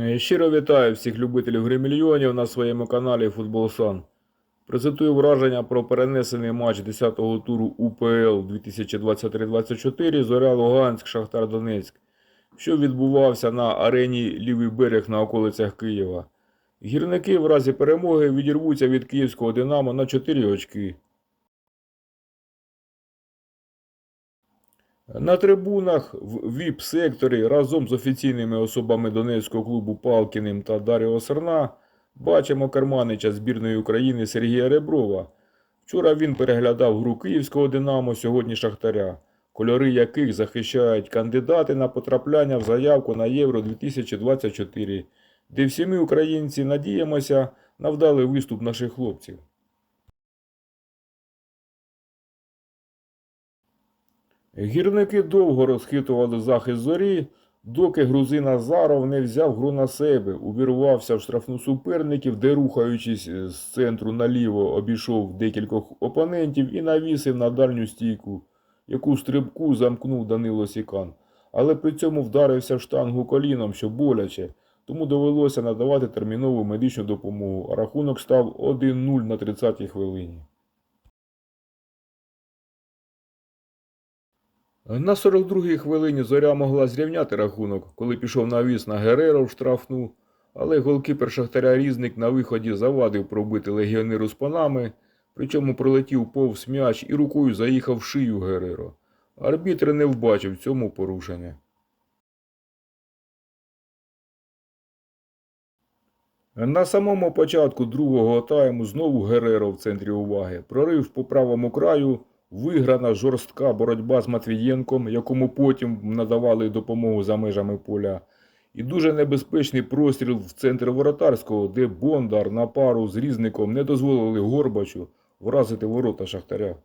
Е, Щиро вітаю всіх любителів гри мільйонів на своєму каналі Футбол Сан. Презентую враження про перенесений матч 10-го туру УПЛ 2023-24 Зоря Луганськ Шахтар Донецьк, що відбувався на арені Лівий берег на околицях Києва. Гірники в разі перемоги відірвуться від київського Динамо на 4 очки. На трибунах в ВІП-секторі разом з офіційними особами Донецького клубу Палкіним та Даріо Серна бачимо керманича збірної України Сергія Реброва. Вчора він переглядав гру київського Динамо, сьогодні Шахтаря, кольори яких захищають кандидати на потрапляння в заявку на Євро 2024, де всі ми, українці, надіємося на вдалий виступ наших хлопців. Гірники довго розхитували захист зорі, доки грузин Азаров не взяв гру на себе, увірвався в штрафну суперників, де, рухаючись з центру наліво, обійшов декількох опонентів і навісив на дальню стійку, яку стрибку замкнув Данило Сікан. Але при цьому вдарився в штангу коліном, що боляче, тому довелося надавати термінову медичну допомогу, а рахунок став 1-0 на 30-й хвилині. На 42-й хвилині зоря могла зрівняти рахунок, коли пішов навіс на Гереро в штрафну, але голкіпер Шахтаря Різник на виході завадив пробити легіонеру з панами, причому пролетів повз м'яч і рукою заїхав шию Гереро. Арбітр не вбачив цьому порушення. На самому початку другого тайму знову Гереро в центрі уваги. Прорив по правому краю, виграна жорстка боротьба з Матвієнком, якому потім надавали допомогу за межами поля. І дуже небезпечний простріл в центр воротарського, де Бондар на пару з різником не дозволили Горбачу вразити ворота Шахтаря.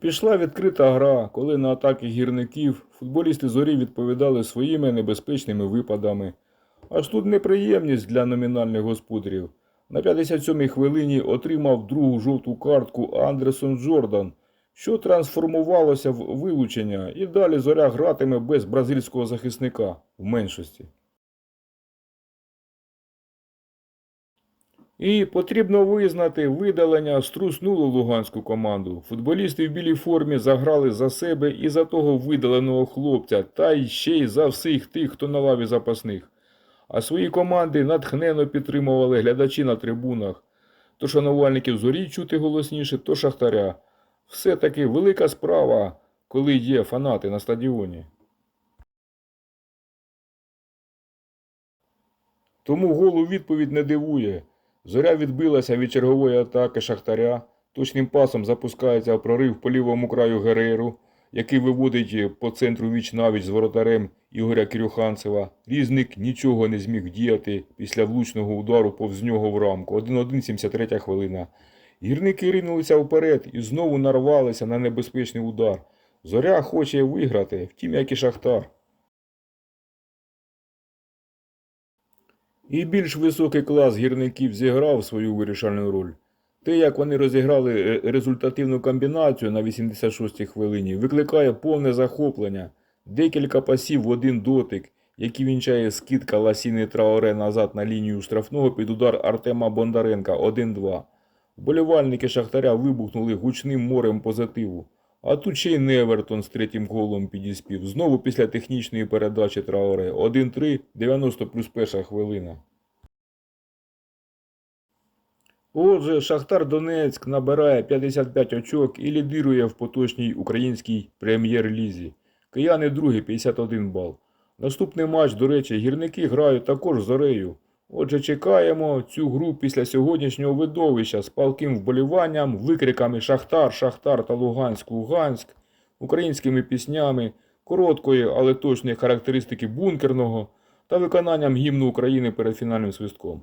Пішла відкрита гра, коли на атаки гірників футболісти зорі відповідали своїми небезпечними випадами. Аж тут неприємність для номінальних господарів. На 57-й хвилині отримав другу жовту картку Андерсон Джордан, що трансформувалося в вилучення, і далі зоря гратиме без бразильського захисника в меншості. І потрібно визнати, видалення струснуло луганську команду. Футболісти в білій формі заграли за себе і за того видаленого хлопця, та й ще й за всіх тих, хто на лаві запасних. А свої команди натхненно підтримували глядачі на трибунах. То шанувальників зорі чути голосніше, то шахтаря. Все-таки велика справа, коли є фанати на стадіоні. Тому голу відповідь не дивує. Зоря відбилася від чергової атаки Шахтаря. Точним пасом запускається прорив по лівому краю Герейру, який виводить по центру віч навіч з воротарем Ігоря Кирюханцева. Різник нічого не зміг діяти після влучного удару повз нього в рамку. 1-1, 73 хвилина. Гірники ринулися вперед і знову нарвалися на небезпечний удар. Зоря хоче виграти, втім, як і Шахтар. І більш високий клас гірників зіграв свою вирішальну роль. Те, як вони розіграли е, результативну комбінацію на 86-й хвилині, викликає повне захоплення. Декілька пасів в один дотик, які вінчає скидка Ласіни Траоре назад на лінію штрафного під удар Артема Бондаренка 1-2. Вболівальники Шахтаря вибухнули гучним морем позитиву. А тут ще й Невертон з третім голом підіспів. Знову після технічної передачі Траоре 1-3, 90 плюс перша хвилина. Отже, Шахтар Донецьк набирає 55 очок і лідирує в поточній українській прем'єр-лізі. Кияни другі 51 бал. Наступний матч, до речі, гірники грають також з Орею. Отже, чекаємо цю гру після сьогоднішнього видовища з палким вболіванням, викриками Шахтар, Шахтар та Луганськ, Луганськ, українськими піснями, короткої, але точної характеристики бункерного та виконанням гімну України перед фінальним свистком.